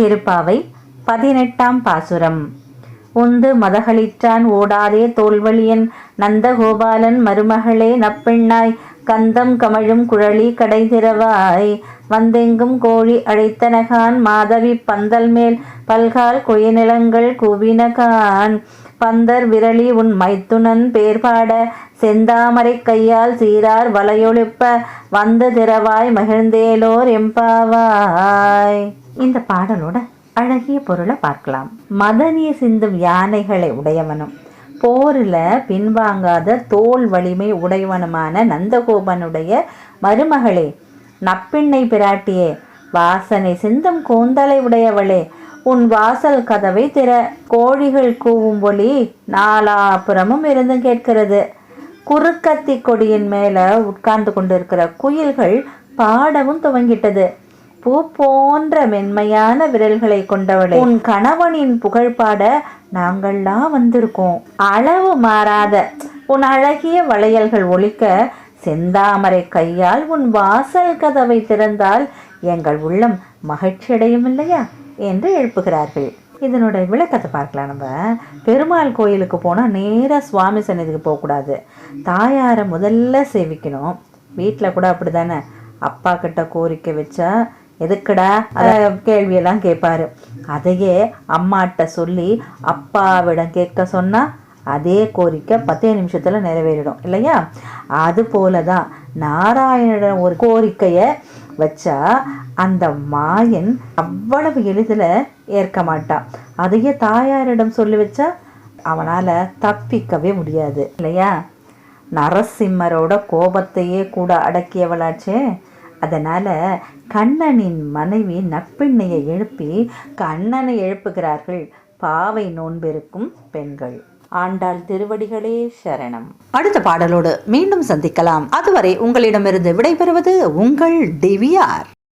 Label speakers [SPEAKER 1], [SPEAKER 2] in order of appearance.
[SPEAKER 1] திருப்பாவை பதினெட்டாம் பாசுரம். உந்து மதகளிற்றான் ஓடாதே தோல்வழியன் நந்தகோபாலன் மருமகளே நப்பெண்ணாய் கந்தம் கமழும் குழலி கடை திறவாய் வந்தெங்கும் கோழி அழைத்தனகான் மாதவி பந்தல் மேல் பல்கால் குயநிலங்கள் குவினகான். பந்தர் விரலி உன் மைத்துனன் பேர்பாட செந்தாமரை கையால் சீரார் வலையொழுப்ப வந்து திறவாய் மகிழ்ந்தேலோர் எம்பாவாய். இந்த பாடலோட அழகிய பொருளை பார்க்கலாம். மதனிய சிந்தும் யானைகளை உடையவனும் போரில் பின்வாங்காத தோல் வலிமை உடையவனுமான நந்தகோபனுடைய மருமகளே நப்பிண்ணை பிராட்டியே வாசனை சிந்தும் கூந்தலை உடையவளே உன் வாசல் கதவை திற கோழிகள் கூவும் ஒலி நாலாபுறமும் இருந்து கேட்கிறது. குறுக்கத்தி கொடியின் மேலே உட்கார்ந்து கொண்டிருக்கிற குயில்கள் பாடவும் துவங்கிட்டது. பூ போன்ற மென்மையான விரல்களை கொண்டவளே. உன் கணவனின் புகழ்பாட நாங்கள்லாம் வந்திருக்கோம். அளவு மாறாத உன் அழகிய வளையல்கள் ஒழிக்க செந்தாமரை கையால் உன் வாசல் கதவை திறந்தால் எங்கள் உள்ளம் மகிழ்ச்சியடையும் இல்லையா? என்று எழுப்புகிறார்கள். இதனோட விளக்கத்தை பார்க்கலாம் நம்ம. பெருமாள் கோயிலுக்கு போனால் நேராக சுவாமி சன்னதிக்கு போகக்கூடாது. தாயாரை முதல்ல சேவிக்கணும். வீட்டில் கூட அப்படி தானே அப்பா கிட்ட கோரிக்கை வச்சா எதுக்குடா? அத கேள்வியெல்லாம் கேட்பாரு அதையே அம்மாட்ட சொல்லி அப்பாவிடம் கேட்க சொன்னா அதே கோரிக்கை பத்தே நிமிஷத்துல நிறைவேறிடும் இல்லையா? அது போல தான் ஒரு கோரிக்கையை வச்சா அந்த மாயன் அவ்வளவு எளிதில் ஏற்க மாட்டான் அதையே தாயாரிடம் சொல்லி வச்சா அவனால் தப்பிக்கவே முடியாது இல்லையா? நரசிம்மரோட கோபத்தையே கூட அடக்கியவளாச்சே. அதனால் கண்ணனின் மனைவி நட்பெண்ணையை எழுப்பி கண்ணனை எழுப்புகிறார்கள். பாவை நோன்பிருக்கும் பெண்கள். ஆண்டாள் திருவடிகளே சரணம். அடுத்த பாடலோடு மீண்டும் சந்திக்கலாம். அதுவரை உங்களிடமிருந்து விடைபெறுவது உங்கள் டிவிஆர்.